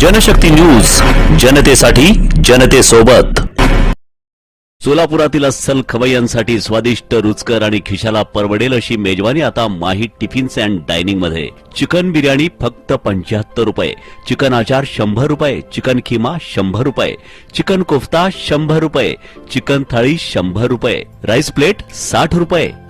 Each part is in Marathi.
जनशक्ती न्यूज जनतेसाठी जनतेसोबत. सोलापुरातील अस्सल खवय्यांसाठी स्वादिष्ट रुचकर आणि खिशाला परवडेल अशी मेजवानी आता माही टिफिन्स अँड डायनिंगमध्ये. चिकन बिर्याणी फक्त पंच्याहत्तर रुपये. चिकन आचार शंभर रुपये. चिकन खिमा शंभर रुपये. चिकन कोफ्ता शंभर रुपये. चिकन थाळी शंभर रुपये. राईस प्लेट साठ रुपये.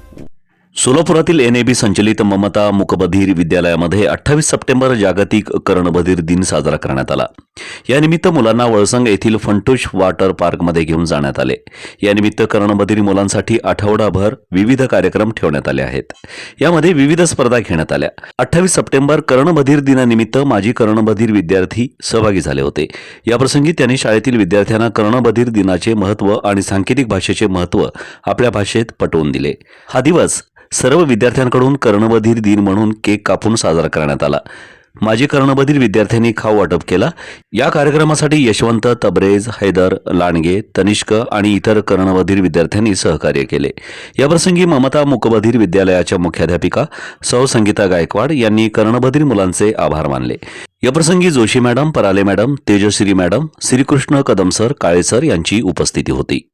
सोलापुरातील एनएबी संचलित ममता मुकबधीर विद्यालयामध्ये अठ्ठावीस सप्टेंबर जागतिक कर्णबधीर दिन साजरा करण्यात आला. यानिमित्त मुलांना वळसंग येथील फंटुश वॉटर पार्कमध्ये घेऊन जाण्यात आले. यानिमित्त कर्णबधीर मुलांसाठी आठवडाभर विविध कार्यक्रम ठेवण्यात आले आहेत. यामध्ये विविध स्पर्धा घेण्यात आल्या. अठ्ठावीस सप्टेंबर कर्णबधीर दिनानिमित्त माजी कर्णबधीर विद्यार्थी सहभागी झाले होते. याप्रसंगी त्यांनी शाळेतील विद्यार्थ्यांना कर्णबधीर दिनाचे महत्त्व आणि सांकेतिक भाषेचे महत्त्व आपल्या भाषेत पटवून दिले. हा दिवस सर्व विद्यार्थ्यांकडून कर्णबधीर दिन म्हणून केक कापून साजरा करण्यात आला. माजी कर्णबधीर विद्यार्थ्यांनी खाऊ वाटप केला. या कार्यक्रमासाठी यशवंत तबरेज हैदर लांडगे तनिष्क आणि इतर कर्णबधीर विद्यार्थ्यांनी सहकार्य केले. याप्रसंगी ममता मुकबधीर विद्यालयाच्या मुख्याध्यापिका सौ संगीता गायकवाड यांनी कर्णबधीर मुलांचे आभार मानले. याप्रसंगी Joshi madam Parale madam Tejashree madam Shrikrishna Kadam sir Kale sir यांची उपस्थिती होती.